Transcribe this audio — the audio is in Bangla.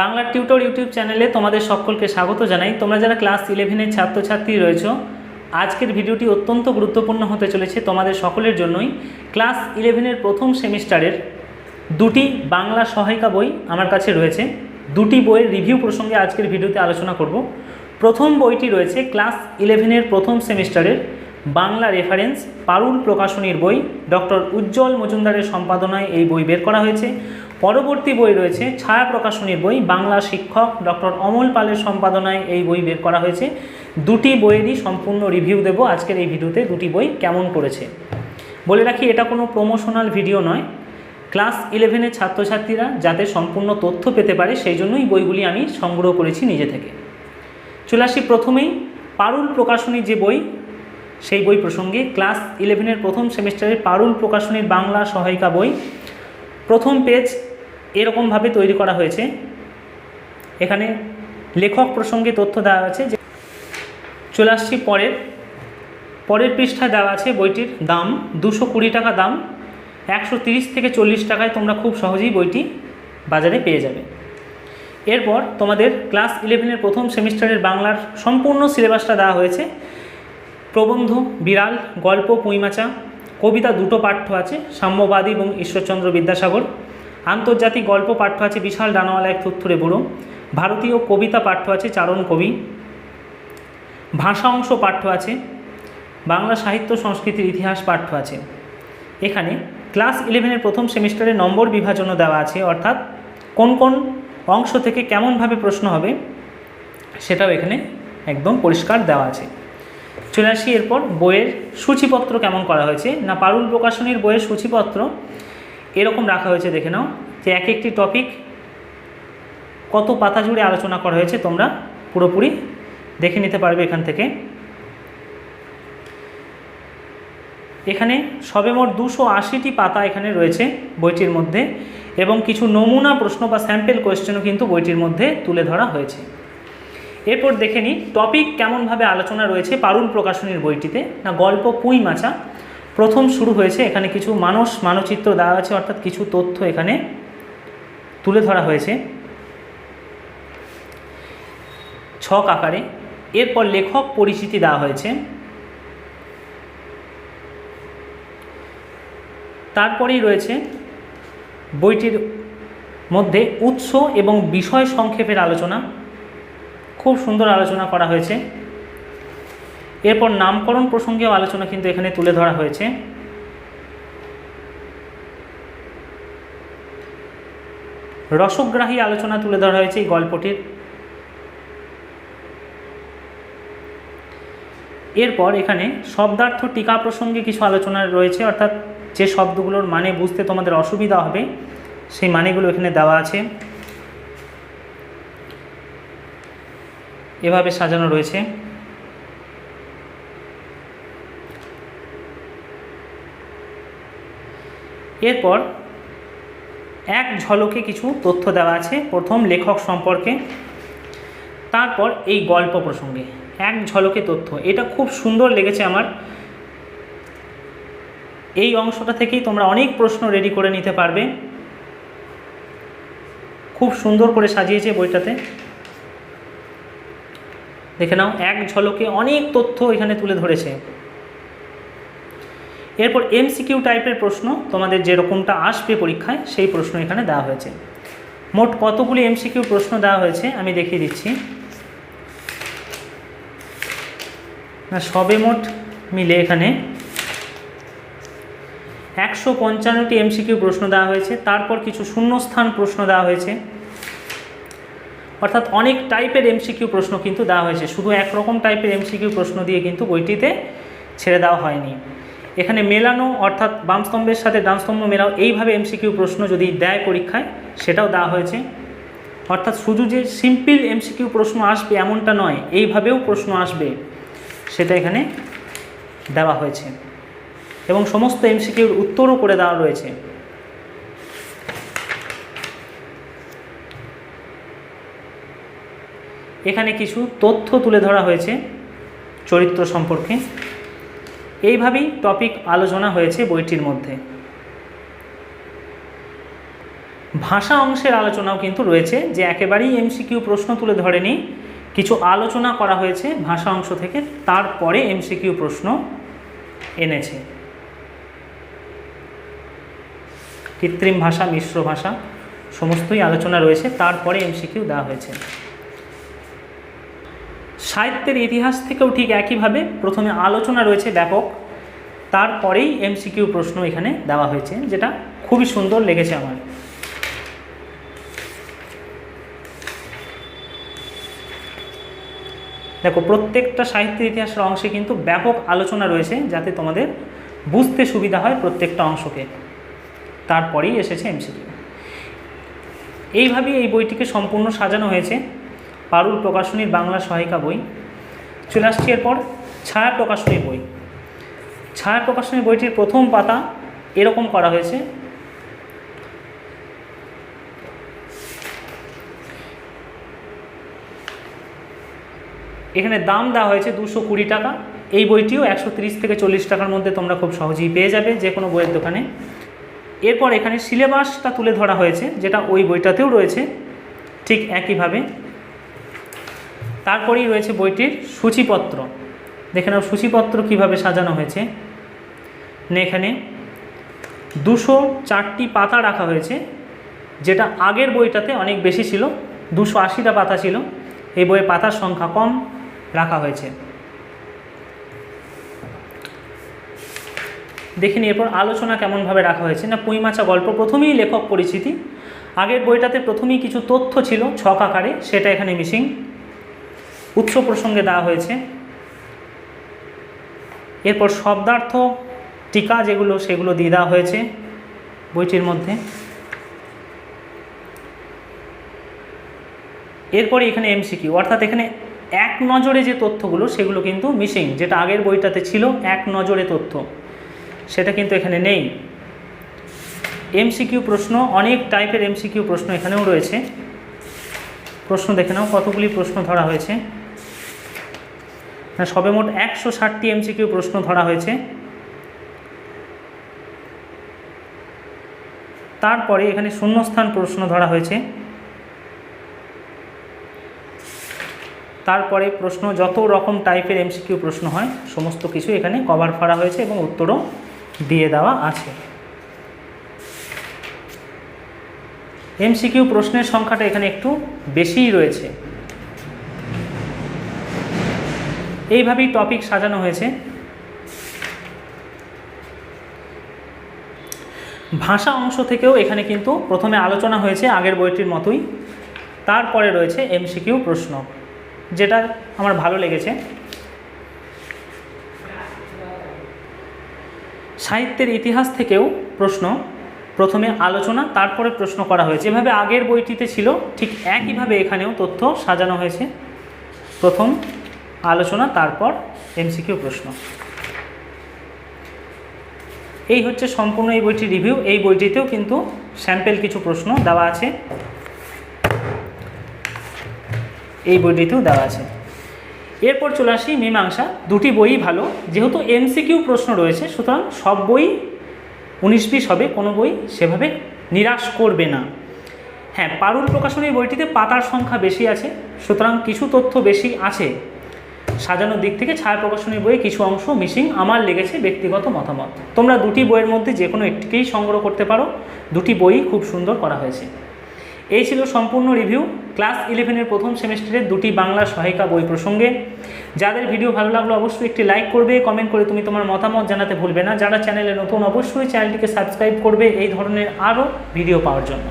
বাংলা টিউটর ইউটিউব চ্যানেলে তোমাদের সকলকে স্বাগত জানাই। তোমরা যারা ক্লাস ইলেভেনের ছাত্রছাত্রী রয়েছো, আজকের ভিডিওটি অত্যন্ত গুরুত্বপূর্ণ হতে চলেছে তোমাদের সকলের জন্যই। ক্লাস ইলেভেনের প্রথম সেমিস্টারের দুটি বাংলা সহায়িকা বই আমার কাছে রয়েছে। দুটি বইয়ের রিভিউ প্রসঙ্গে আজকের ভিডিওতে আলোচনা করব। প্রথম বইটি রয়েছে ক্লাস ইলেভেনের প্রথম সেমিস্টারের বাংলা রেফারেন্স পারুল প্রকাশনীর বই। ডক্টর উজ্জ্বল মজুমদারের সম্পাদনায় এই বই বের করা হয়েছে। পরবর্তী বই রয়েছে ছায়া প্রকাশনীর বই, বাংলা শিক্ষক ডক্টর অমল পালের সম্পাদনায় এই বই বের করা হয়েছে। দুটি বইয়েরই সম্পূর্ণ রিভিউ দেব আজকের এই ভিডিওতে, দুটি বই কেমন করেছে। বলে রাখি, এটা কোনো প্রমোশনাল ভিডিও নয়। ক্লাস ইলেভেনের ছাত্রছাত্রীরা যাতে সম্পূর্ণ তথ্য পেতে পারে, সেই জন্যই বইগুলি আমি সংগ্রহ করেছি নিজে থেকে। চলে আসি প্রথমেই, পারুল প্রকাশনী যে বই, সেই বই প্রসঙ্গে ক্লাস ইলেভেনের প্রথম সেমিস্টারের পারুল প্রকাশনীর বাংলা সহায়িকা বই। প্রথম পেজ এরকমভাবে তৈরি করা হয়েছে। এখানে লেখক প্রসঙ্গে তথ্য দেওয়া আছে যে, চলে আসছি পরের। পরের পৃষ্ঠায় দেওয়া আছে বইটির দাম, দুশো কুড়ি টাকা দাম, একশো তিরিশ থেকে চল্লিশ টাকায় তোমরা খুব সহজেই বইটি বাজারে পেয়ে যাবে। এরপর তোমাদের ক্লাস ইলেভেনের প্রথম সেমিস্টারের বাংলার সম্পূর্ণ সিলেবাসটা দেওয়া হয়েছে। প্রবন্ধ, বিড়াল, গল্প, পুঁইমাচা কবিতা দুটো পাঠ্য আছে, সাম্যবাদী এবং ঈশ্বরচন্দ্র বিদ্যাসাগর। আন্তর্জাতিক গল্প পাঠ্য আছে বিশাল ডানাওয়ালা এক থুত্থুরে বুড়ো। ভারতীয় কবিতা পাঠ্য আছে চারণ কবি। ভাষা অংশ পাঠ্য আছে, বাংলা সাহিত্য সংস্কৃতির ইতিহাস পাঠ্য আছে। এখানে ক্লাস ইলেভেনের প্রথম সেমিস্টারে নম্বর বিভাজনও দেওয়া আছে, অর্থাৎ কোন কোন অংশ থেকে কেমনভাবে প্রশ্ন হবে সেটাও এখানে একদম পরিষ্কার দেওয়া আছে। চলে আসি এরপর বইয়ের সূচিপত্র কেমন করা হয়েছে। না পারুল প্রকাশনীর বইয়ের সূচিপত্র এরকম রাখা হয়েছে, দেখে নাও, যে এক একটি টপিক কত পাতা জুড়ে আলোচনা করা হয়েছে, তোমরা পুরোপুরি দেখে নিতে পারবে এখান থেকে। এখানে সবে মোট দুশো আশিটি পাতা এখানে রয়েছে বইটির মধ্যে, এবং কিছু নমুনা প্রশ্ন বা স্যাম্পেল কোয়েশ্চেনও কিন্তু বইটির মধ্যে তুলে ধরা হয়েছে। এরপর দেখে নিই টপিক কেমনভাবে আলোচনা রয়েছে পারুল প্রকাশনীর বইটিতে, না গল্প পুঁই মাছা। প্রথম শুরু হয়েছে, এখানে কিছু মানুষ, মানচিত্র দেওয়া আছে, অর্থাৎ কিছু তথ্য এখানে তুলে ধরা হয়েছে। ছক আকারে। এরপর লেখক পরিচিতি দেওয়া হয়েছে। তারপরেই রয়েছে বইটির মধ্যে উৎস এবং বিষয় সংক্ষেপের আলোচনা। খুব সুন্দর আলোচনা করা হয়েছে। এরপর নামকরণ প্রসঙ্গেও আলোচনা কিন্তু এখানে তুলে ধরা হয়েছে। রসগ্রাহী আলোচনা তুলে ধরা হয়েছে এই গল্পটির। এরপর এখানে শব্দার্থ টিকা প্রসঙ্গে কিছু আলোচনা রয়েছে, অর্থাৎ যে শব্দগুলোর মানে বুঝতে তোমাদের অসুবিধা হবে, সেই মানেগুলো এখানে দেওয়া আছে। এভাবে সাজানো রয়েছে। এরপর এক ঝলকে কিছু তথ্য দেওয়া আছে প্রথম লেখক সম্পর্কে। তারপর এই গল্প প্রসঙ্গে এক ঝলকে তথ্য। এটা খুব সুন্দর লেগেছে আমার। এই অংশটা থেকেই তোমরা অনেক প্রশ্ন রেডি করে নিতে পারবে। খুব সুন্দর করে সাজিয়েছে বইটাতে। দেখে নাও, এক ঝলকে অনেক তথ্য এখানে তুলে ধরেছে। এরপর এমসিকিউ টাইপের প্রশ্ন, তোমাদের যেরকমটা আসবে পরীক্ষায়, সেই প্রশ্ন এখানে দেওয়া হয়েছে। মোট কতগুলি এমসিকিউ প্রশ্ন দেওয়া হয়েছে, আমি দেখিয়ে দিচ্ছি। না, সবে মোট মিলে এখানে একশো পঞ্চান্নটি এমসিকিউ প্রশ্ন দেওয়া হয়েছে, তারপর কিছু শূন্যস্থান প্রশ্ন দেওয়া হয়েছে। অর্থাৎ অনেক টাইপের এমসিকিউ প্রশ্ন কিন্তু দেওয়া হয়েছে। শুধু একরকম টাইপের এমসিকিউ প্রশ্ন দিয়ে কিন্তু বইটিতে ছেড়ে দেওয়া হয়নি। এখানে মেলানো অর্থাৎ বামস্তম্ভের সাথে ডানস্তম্ভ মেলাও এইভাবে এমসিকিউ প্রশ্ন যদি দেয় পরীক্ষায়, সেটাও দেওয়া হয়েছে। অর্থাৎ শুধু যে সিম্পল এমসিকিউ প্রশ্ন আসবে এমনটা নয়, এইভাবেও প্রশ্ন আসবে, সেটা এখানে দেওয়া হয়েছে। এবং সমস্ত এমসিকিউর উত্তরও করে দেওয়া রয়েছে। এখানে কিছু তথ্য তুলে ধরা হয়েছে চরিত্র সম্পর্কে। এইভাবেই টপিক আলোচনা হয়েছে বইটির মধ্যে। ভাষা অংশের আলোচনাও কিন্তু রয়েছে, যে একেবারেই এমসিকিউ প্রশ্ন তুলে ধরেনি। কিছু আলোচনা করা হয়েছে ভাষা অংশ থেকে, তারপরে এমসিকিউ প্রশ্ন এনেছে। কৃত্রিম ভাষা, মিশ্র ভাষা, সমস্তই আলোচনা রয়েছে, তারপরে এমসিকিউ দেওয়া হয়েছে। সাহিত্যের ইতিহাস থেকেও ঠিক একইভাবে প্রথমে আলোচনা রয়েছে ব্যাপক। তারপরেই এমসিকিউ প্রশ্ন এখানে দেওয়া হয়েছে, যেটা খুবই সুন্দর লেগেছে আমার। দেখো, প্রত্যেকটা সাহিত্যের ইতিহাসের অংশে কিন্তু ব্যাপক আলোচনা রয়েছে, যাতে তোমাদের বুঝতে সুবিধা হয় প্রত্যেকটা অংশকে। তারপরেই এসেছে এমসিকিউ এইভাবেই এই বইটিকে সম্পূর্ণ সাজানো হয়েছে। পারুল প্রকাশনীর বাংলা সহায়িকা বই। চলে আসছি এরপর ছায়া প্রকাশনীর বই। ছায়া প্রকাশনীর বইটির প্রথম পাতা এরকম করা হয়েছে। এখানে দাম দেওয়া হয়েছে দুশো কুড়ি টাকা। এই বইটিও একশো থেকে চল্লিশ টাকার মধ্যে তোমরা খুব সহজেই পেয়ে যাবে যে কোনো বইয়ের দোকানে। এরপর এখানে সিলেবাসটা তুলে ধরা হয়েছে, যেটা ওই বইটাতেও রয়েছে। ঠিক একইভাবে তারপরেই রয়েছে বইটির সূচিপত্র। দেখে নাও সূচিপত্র কীভাবে সাজানো হয়েছে। এখানে দুশো চারটি পাতা রাখা হয়েছে, যেটা আগের বইটাতে অনেক বেশি ছিল, দুশো আশিটা পাতা ছিল। এই বইয়ের পাতার সংখ্যা কম রাখা হয়েছে। দেখে দেখিনি এরপর আলোচনা কেমনভাবে রাখা হয়েছে। না পুঁইমাচা গল্প, প্রথমেই লেখক পরিচিতি। আগের বইটাতে প্রথমেই কিছু তথ্য ছিল ছক আকারে, সেটা এখানে মিসিং। উৎস প্রসঙ্গে দেওয়া হয়েছে। এরপর শব্দার্থ টিকা যেগুলো, সেগুলো দিয়ে দেওয়া হয়েছে বইটির মধ্যে। এরপরে এখানে এমসিকিউ অর্থাৎ এখানে এক নজরে যে তথ্যগুলো, সেগুলো কিন্তু মিসিং যেটা আগের বইটাতে ছিল এক নজরে তথ্য। সেটা কিন্তু এখানে নেই। এমসিকিউ প্রশ্ন, অনেক টাইপের এমসিকিউ প্রশ্ন এখানেও রয়েছে। প্রশ্ন দেখে নাও, কতগুলি প্রশ্ন ধরা হয়েছে। সবে মোট একশো ষাটটি এমসিকিউ প্রশ্ন ধরা হয়েছে। তারপরে এখানে শূন্যস্থান প্রশ্ন ধরা হয়েছে। তারপরে প্রশ্ন, যত রকম টাইপের এমসিকিউ প্রশ্ন হয়, সমস্ত কিছু এখানে কভার করা হয়েছে এবং উত্তরও দিয়ে দেওয়া আছে। এমসিকিউ প্রশ্নের সংখ্যাটা এখানে একটু বেশিই রয়েছে। এইভাবেই টপিক সাজানো হয়েছে। ভাষা অংশ থেকেও এখানে কিন্তু প্রথমে আলোচনা হয়েছে, আগের বইটির মতোই। তারপরে রয়েছে এমসিকিউ প্রশ্ন, যেটা আমার ভালো লেগেছে। সাহিত্যের ইতিহাস থেকেও প্রশ্ন, প্রথমে আলোচনা, তারপরে প্রশ্ন করা হয়েছে। এভাবে আগের বইটিতে ছিল, ঠিক একইভাবে এখানেও তথ্য সাজানো হয়েছে। প্রথম আলোচনা, তারপর এমসিকিউ প্রশ্ন। এই হচ্ছে সম্পূর্ণ এই বইটির রিভিউ এই বইটিতেও কিন্তু স্যাম্পেল কিছু প্রশ্ন দেওয়া আছে। এই বইটিতেও দেওয়া আছে। এরপর চলে আসি মীমাংসা। দুটি বই ভালো। যেহেতু এমসিকিউ প্রশ্ন রয়েছে, সুতরাং সব বই উনিশ বিশ হবে, কোনো বই সেভাবে নিরাশ করবে না। হ্যাঁ পারুল প্রকাশনীর বইটিতে পাতার সংখ্যা বেশি আছে, সুতরাং কিছু তথ্য বেশি আছে। সাজানোর দিক থেকে ছায়া প্রকাশনীর বইয়ে কিছু অংশ মিসিং আমার লেগেছে ব্যক্তিগত মতামত। তোমরা দুটি বইয়ের মধ্যে যে কোনো একটিকেই সংগ্রহ করতে পারো। দুটি বই খুব সুন্দর করা হয়েছে। এই ছিল সম্পূর্ণ রিভিউ ক্লাস ইলেভেনের প্রথম সেমিস্টারের দুটি বাংলা সহায়িকা বই প্রসঙ্গে। যাদের ভিডিও ভালো লাগল অবশ্যই একটি লাইক করবে কমেন্ট করে তুমি তোমার মতামত জানাতে ভুলবে না। যারা চ্যানেলে নতুন অবশ্যই চ্যানেলটিকে সাবস্ক্রাইব করবে। এই ধরনের আরও ভিডিও পাওয়ার জন্য।